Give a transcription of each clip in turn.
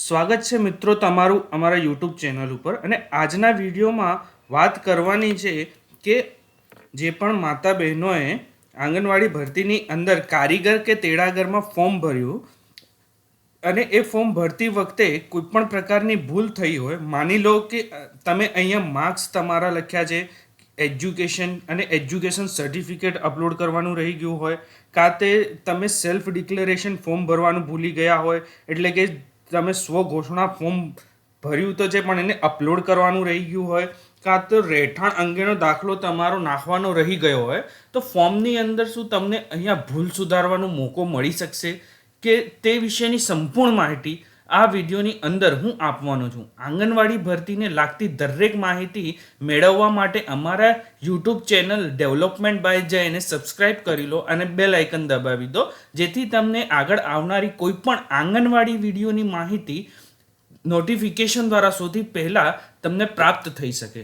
સ્વાગત છે મિત્રો તમારું અમારા યુટ્યુબ ચેનલ ઉપર. અને આજના વિડીયોમાં વાત કરવાની છે કે જે પણ માતા બહેનોએ આંગણવાડી ભરતીની અંદર કારીગર કે તેડાગરમાં ફોર્મ ભર્યું અને એ ફોર્મ ભરતી વખતે કોઈ પણ પ્રકારની ભૂલ થઈ હોય, માની લો કે તમે અહીંયા માર્ક્સ તમારા લખ્યા છે એજ્યુકેશન અને એજ્યુકેશન સર્ટિફિકેટ અપલોડ કરવાનું રહી ગયું હોય, કાં તે તમે સેલ્ફ ડિક્લેરેશન ફોર્મ ભરવાનું ભૂલી ગયા હોય, એટલે કે તમે સ્વઘોષણા ફોર્મ ભર્યું તો છે, પણ એને અપલોડ કરવાનું રહી ગયું હોય, કાં તો રહેઠાણ અંગેનો દાખલો તમારો નાખવાનો રહી ગયો હોય, તો ફોર્મની અંદર શું તમને અહીંયા ભૂલ સુધારવાનો મોકો મળી શકશે? કે તે વિશેની સંપૂર્ણ માહિતી આ વિડીયોની અંદર હું આપવાનો છું. આંગણવાડી ભરતીને લાગતી દરેક માહિતી મેળવવા માટે અમારા યુટ્યુબ ચેનલ ડેવલપમેન્ટ બાય જઈને સબસ્ક્રાઇબ કરી લો અને બેલ આઇકન દબાવી દો, જેથી તમને આગળ આવનારી કોઈ પણ આંગણવાડી વિડીયોની માહિતી નોટિફિકેશન દ્વારા સૌથી પહેલાં તમને પ્રાપ્ત થઈ શકે.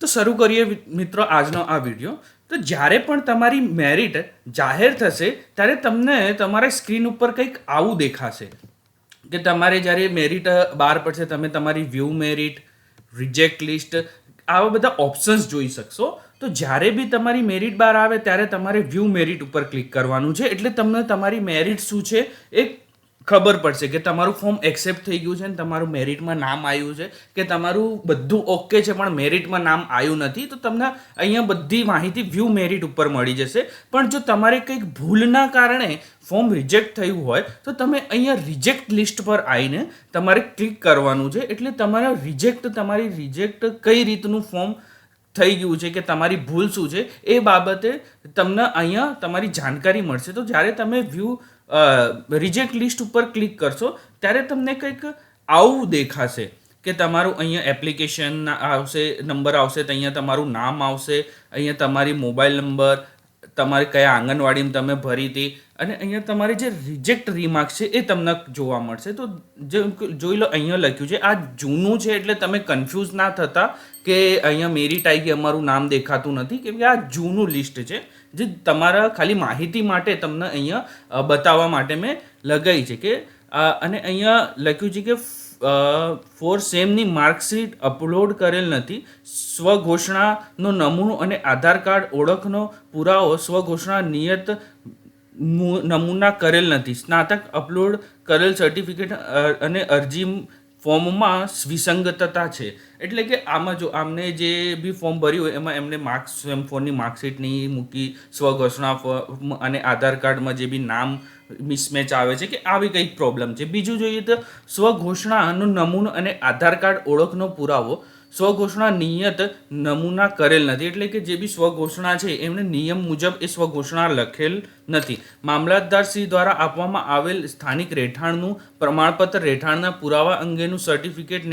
તો શરૂ કરીએ મિત્રો, આજનો આ વીડિયો. તો જ્યારે પણ તમારી મેરિટ જાહેર થશે, ત્યારે તમને તમારા સ્ક્રીન ઉપર કંઈક આવું દેખાશે. કે તમારે જ્યારે મેરિટ બહાર પડશે, તમે તમારી વ્યૂ મેરિટ રિજેક્ટ લિસ્ટ આવા બધા ઓપ્શન્સ જોઈ શકશો. તો જ્યારે બી તમારી મેરિટ બહાર આવે, ત્યારે તમારે વ્યૂ મેરિટ ઉપર ક્લિક કરવાનું છે. એટલે તમને તમારી મેરિટ શું છે એ ખબર પડશે કે તમારું ફોર્મ એક્સેપ્ટ થઈ ગયું છે ને તમારું મેરિટમાં નામ આવ્યું છે કે તમારું બધું ઓકે છે પણ મેરિટમાં નામ આવ્યું નથી, તો તમને અહીંયા બધી માહિતી વ્યૂ મેરિટ ઉપર મળી જશે. પણ જો તમારે કંઈક ભૂલના કારણે ફોર્મ રિજેક્ટ થયું હોય, તો તમે અહીંયા રિજેક્ટ લિસ્ટ પર આવીને તમારે ક્લિક કરવાનું છે. એટલે તમારા રિજેક્ટ તમારી રિજેક્ટ કઈ રીતનું ફોર્મ થઈ ગયું છે કે તમારી ભૂલ શું છે, એ બાબતે તમને અહીંયા તમારી જાણકારી મળશે. તો જ્યારે તમે વ્યૂ રિજેક્ટ લિસ્ટ ઉપર ક્લિક કરશો, ત્યારે તમને કંઈક આવું દેખાશે કે તમારું અહીંયા એપ્લિકેશન આવશે નંબર આવશે, તો અહીંયા તમારું નામ આવશે, અહીંયા તમારી મોબાઈલ નંબર તમારે કયા આંગણવાડીમાં તમે ભરી હતી અને અહીંયા તમારે જે રિજેક્ટ રિમાર્ક છે એ તમને જોવા મળશે. તો જે જોઈ લો, અહીંયા લખ્યું છે, આ જૂનું છે એટલે તમે કન્ફ્યુઝ ના થતા કે અહીંયા મેરી ટાઈગી અમારું નામ દેખાતું નથી કેમ કે આ જૂનું લિસ્ટ છે જે તમારા ખાલી માહિતી માટે તમને અહીંયા બતાવવા માટે મેં લગાવી છે કે અને અહીંયા લખ્યું છે કે ફોર સેમની માર્કશીટ અપલોડ કરેલ નથી. સ્વઘોષણાનો નમૂનો અને આધાર કાર્ડ ઓળખનો પુરાવો સ્વઘોષણા નિયત નમૂના કરેલ નથી. સ્નાતક અપલોડ કરેલ સર્ટિફિકેટ અને અરજી ફોર્મમાં વિસંગતતા છે. એટલે કે આમાં જો આમને જે બી ફોર્મ ભર્યું હોય, એમાં એમને માર્ક્સ, એમ ફોનની માર્કશીટ નહીં મૂકી, સ્વઘોષણા અને આધાર કાર્ડમાં જે બી નામ મિસમેચ આવે છે કે આવી કંઈક પ્રોબ્લેમ છે. બીજું જોઈએ તો સ્વઘોષણાનો નમૂનો અને આધાર કાર્ડ ઓળખનો પુરાવો સ્વઘોષણા નિયત નમૂના કરેલ નથી. એટલે કે જે બી સ્વઘોષણા છે એમણે નિયમ મુજબ એ સ્વઘોષણા લખેલ નથી. મામલતદારશ્રી દ્વારા આપવામાં આવેલ સ્થાનિક રહેઠાણનું પ્રમાણપત્ર રહેઠાણના પુરાવા અંગેનું સર્ટિફિકેટ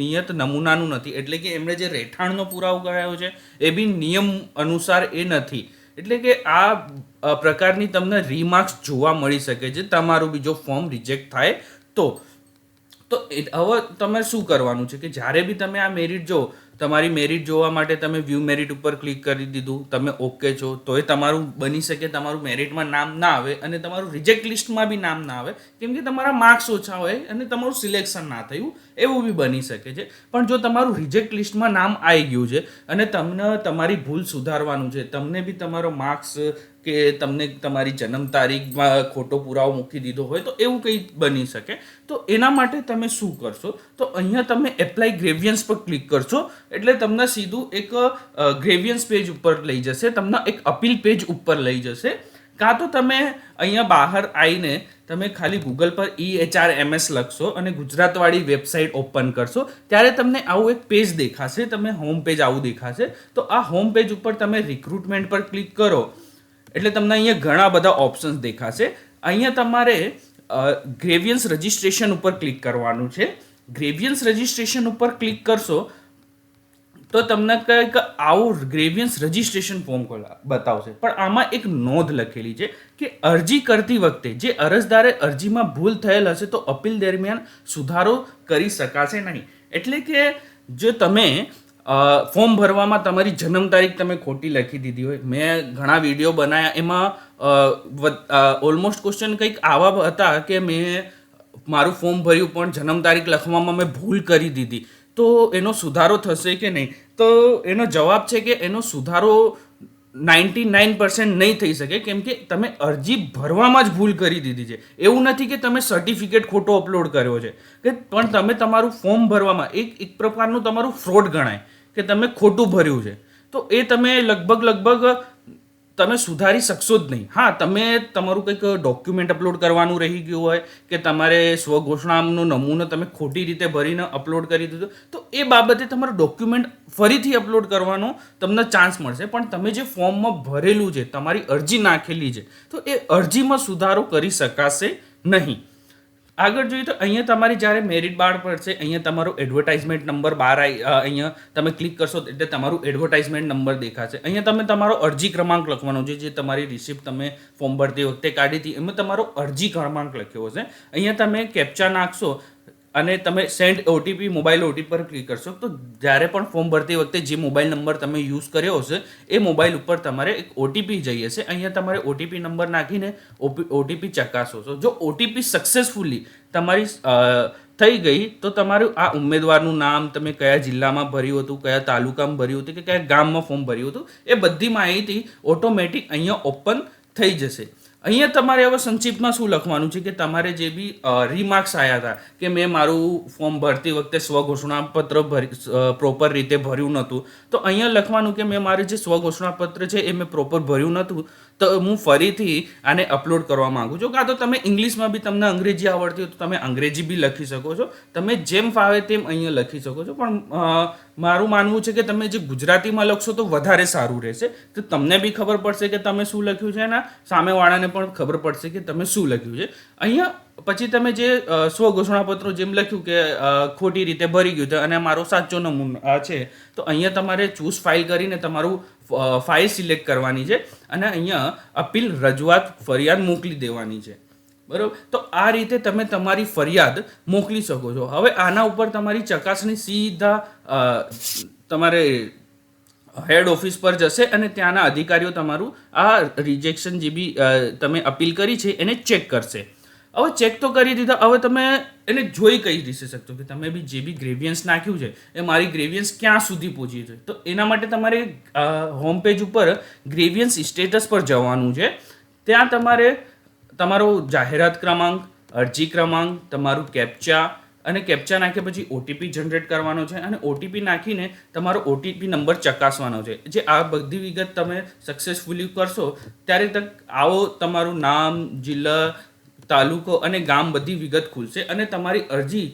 નિયત નમૂનાનું નથી. એટલે કે એમણે જે રહેઠાણનો પુરાવો કરાયો છે, એ બી નિયમ અનુસાર એ નથી. એટલે કે આ પ્રકારની તમને રીમાર્ક્સ જોવા મળી શકે છે, તમારું બીજો ફોર્મ રિજેક્ટ થાય તો. તો હવે તમે શું કરવાનું છે કે જ્યારે બી તમે આ મેરિટ જો તમારી મેરિટ જોવા માટે તમે વ્યૂ મેરિટ ઉપર ક્લિક કરી દીધું, તમે ઓકે છો તો એ તમારું બની શકે તમારું મેરિટમાં નામ ના આવે અને તમારું રિજેક્ટ લિસ્ટમાં બી નામ ના આવે. કેમ કે તમારા માર્ક્સ ઓછા હોય અને તમારું સિલેક્શન ના થયું, એવું બી બની શકે છે. પણ જો તમારું રિજેક્ટ લિસ્ટમાં નામ આવી ગયું છે અને તમને તમારી ભૂલ સુધારવાનું છે, તમને બી તમારો માર્ક્સ કે તમને તમારી જન્મ તારીખમાં ખોટો પુરાવો મૂકી દીધો હોય તો એવું કંઈ બની શકે. તો એના માટે તમે શું કરશો? તો અહીંયા તમે એપ્લાય ગ્રેવિયન્સ પર ક્લિક કરશો. એટલે તમને સીધું એક ગ્રેવિયન્સ પેજ ઉપર લઈ જશે. તમને એક અપીલ પેજ ઉપર લઈ જશે. કાં તો તમે અહીંયા બહાર આવીને તમે ખાલી ગૂગલ પર ઈ એચઆર એમએસ લખશો અને ગુજરાતવાળી વેબસાઇટ ઓપન કરશો. ત્યારે તમને આવું એક પેજ દેખાશે. તમે હોમ પેજ આવું દેખાશે. તો આ હોમ પેજ ઉપર તમે રિક્રુટમેન્ટ પર ક્લિક કરો. એટલે તમને અહીંયા ઘણા બધા ઓપ્શન્સ દેખાશે. અહીંયા તમારે ગ્રેવિયન્સ રજિસ્ટ્રેશન ઉપર ક્લિક કરવાનું છે. ગ્રેવિયન્સ રજિસ્ટ્રેશન ઉપર ક્લિક કરશો, તો તમને કંઈક આવું ગ્રેવિયન્સ રજિસ્ટ્રેશન ફોર્મ બતાવશે. પણ આમાં એક નોંધ લખેલી છે કે અરજી કરતી વખતે જે અરજદારે અરજીમાં ભૂલ થયેલ હશે તો અપીલ દરમિયાન સુધારો કરી શકાશે નહીં. એટલે કે જો તમે ફોર્મ ભરવામાં તમારી જન્મ તારીખ તમે ખોટી લખી દીધી હોય. મેં ઘણા વીડિયો બનાવ્યા એમાં ઓલમોસ્ટ ક્વેશ્ચન કંઈક આવા હતા કે મેં મારું ફોર્મ ભર્યું પણ જન્મ તારીખ લખવામાં મેં ભૂલ કરી દીધી. તો એનો સુધારો થશે કે નહીં? તો એનો જવાબ છે કે એનો સુધારો નાઇન્ટી નાઇન પર્સન્ટ નહીં થઈ શકે, કેમ કે તમે અરજી ભરવામાં જ ભૂલ કરી દીધી છે. એવું નથી કે તમે સર્ટિફિકેટ ખોટો અપલોડ કર્યો છે. કે પણ તમે તમારું ફોર્મ ભરવામાં, એક એક પ્રકારનું તમારું ફ્રોડ ગણાય. કે તમે ખોટું ભર્યું છે. તો એ તમે લગભગ લગભગ તમે સુધારી શકશો જ નહીં. હા, તમે તમારું કંઈક ડોક્યુમેન્ટ અપલોડ કરવાનું રહી ગયું હોય કે તમારે સ્વઘોષણામનો નમૂનો તમે ખોટી રીતે ભરીને અપલોડ કરી દીધો, તો એ બાબતે તમારું ડોક્યુમેન્ટ ફરીથી અપલોડ કરવાનો તમને ચાન્સ મળશે. પણ તમે જે ફોર્મમાં ભરેલું છે, તમારી અરજી નાખેલી છે, તો એ અરજીમાં સુધારો કરી શકાશે નહીં. આગળ જોઈએ તો અહીંયા તમારી જ્યારે મેરિટ બાર પડશે, અહીંયા તમારો એડવર્ટાઇઝમેન્ટ નંબર બાર આઈ અહીંયા તમે ક્લિક કરશો એટલે તમારું એડવર્ટાઇઝમેન્ટ નંબર દેખાશે. અહીંયા તમે તમારો અરજી ક્રમાંક લખવાનો છે, જે તમારી રિસિપ્ટ તમે ફોર્મ ભરતી વખતે કાઢી હતી, એમાં તમારો અરજી ક્રમાંક લખ્યો હશે. અહીંયા તમે કેપ્ચા નાખશો અને તમે સેન્ડ ઓટીપી મોબાઈલ ઓટીપી પર ક્લિક કરશો. તો જ્યારે પણ ફોર્મ ભરતી વખતે જે મોબાઈલ નંબર તમે યુઝ કર્યો હશે, એ મોબાઈલ ઉપર તમારે એક ઓટીપી જઈ હશે. અહીંયા તમારે ઓટીપી નંબર નાખીને ઓટીપી ચકાસો છો. જો ઓટીપી સક્સેસફુલી તમારી થઈ ગઈ, તો તમારું આ ઉમેદવારનું નામ તમે કયા જિલ્લામાં ભર્યું હતું, કયા તાલુકામાં ભર્યું હતું કે કયા ગામમાં ફોર્મ ભર્યું હતું, એ બધી માહિતી ઓટોમેટિક અહીંયા ઓપન થઈ જશે. અહીંયા તમારે હવે સંક્ષિપ્તમાં શું લખવાનું છે કે તમારે જે બી રીમાર્ક્સ આવ્યા હતા કે મેં મારું ફોર્મ ભરતી વખતે સ્વઘોષણાપત્ર ભરી પ્રોપર રીતે ભર્યું નહોતું. તો અહીંયા લખવાનું કે મેં મારું જે સ્વઘોષણાપત્ર છે એ મેં પ્રોપર ભર્યું નહોતું, તો હું ફરીથી આને અપલોડ કરવા માગું છું. કાં તો તમે ઇંગ્લિશમાં બી તમને અંગ્રેજી આવડતી હોય તો તમે અંગ્રેજી બી લખી શકો છો. તમે જેમ ફાવે તેમ અહીંયા લખી શકો છો. પણ મારું માનવું છે કે તમે જે ગુજરાતીમાં લખશો તો વધારે સારું રહેશે. તો તમને બી ખબર પડશે કે તમે શું લખ્યું છે અને સામેવાળાને પણ ખબર પડશે કે તમે શું લખ્યું છે. અહીંયા પછી તમે જે સ્વઘોષણાપત્રો જેમ લખ્યું કે ખોટી રીતે ભરી ગયું છે અને મારો સાચો નમૂનો છે, તો અહીંયા તમારે ચૂઝ ફાઇલ કરીને તમારું ફાઇલ સિલેક્ટ કરવાની છે અને અહીંયા અપીલ રજૂઆત ફરિયાદ મોકલી દેવાની છે. બરોબર? તો આ રીતે તમે તમારી ફરિયાદ મોકલી શકો છો. હવે આના ઉપર તમારી ચકાસણી સીધા તમારે હેડ ઓફિસ પર જશે અને ત્યાંના અધિકારીઓ તમારું આ રિજેક્શન જે બી તમે અપીલ કરી છે એને ચેક કરશે. હવે ચેક તો કરી દીધા. હવે તમે એને જોઈ કઈ રીતે શકશો કે તમે બી જે બી ગ્રેવિયન્સ નાખ્યું છે, એ મારી ગ્રેવિયન્સ ક્યાં સુધી પહોંચી છે? તો એના માટે તમારે હોમ પેજ ઉપર ગ્રેવિયન્સ સ્ટેટસ પર જવાનું છે. ત્યાં તમારે તમારો જાહેરાત ક્રમાંક, અરજી ક્રમાંક, તમારું કેપ્ચા અને કેપ્ચા નાખ્યા પછી ઓટીપી જનરેટ કરવાનો છે અને ઓટીપી નાખીને તમારો ઓટીપી નંબર ચકાસવાનો છે. જે આ બધી વિગત તમે સક્સેસફુલી કરશો, ત્યારે તક આવો તમારું નામ, જિલ્લા, તાલુકો અને ગામ બધી વિગત ખુલશે અને તમારી અરજી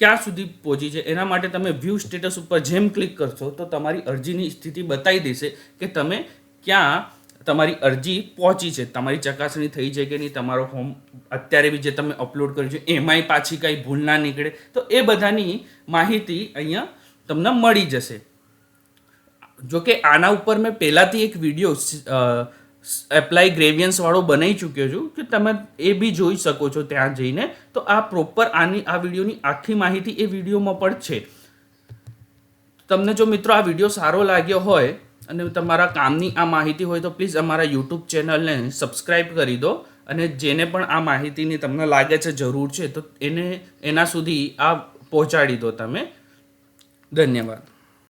ક્યાં સુધી પહોંચી છે એના માટે તમે વ્યૂ સ્ટેટસ ઉપર જેમ ક્લિક કરશો તો તમારી અરજીની સ્થિતિ બતાવી દેશે કે તમે ક્યાં તમારી અરજી પહોંચી છે, તમારી ચકાસણી થઈ છે કે નહીં, તમારો ફોર્મ અત્યારે બી જે તમે અપલોડ કર્યું છે, એમાંય પાછી કાંઈ ભૂલ ના નીકળે, તો એ બધાની માહિતી અહીંયા તમને મળી જશે. જો કે આના ઉપર મેં પહેલાંથી એક વીડિયો એપ્લાય ગ્રેવિયન્સ વાળો બનાવી ચૂક્યો છું કે તમે એ બી જોઈ શકો છો ત્યાં જઈને, તો આ પ્રોપર આની, આ વિડીયોની આખી માહિતી એ વિડીયોમાં પણ છે. તમને જો મિત્રો આ વીડિયો સારો લાગ્યો હોય અને તમારા કામની આ માહિતી હોય તો પ્લીઝ અમારા યુટ્યુબ ચેનલને સબસ્ક્રાઈબ કરી દો અને જેને પણ આ માહિતીની તમને લાગે છે જરૂર છે તો એને, એના સુધી આ પહોંચાડી દો તમે. ધન્યવાદ.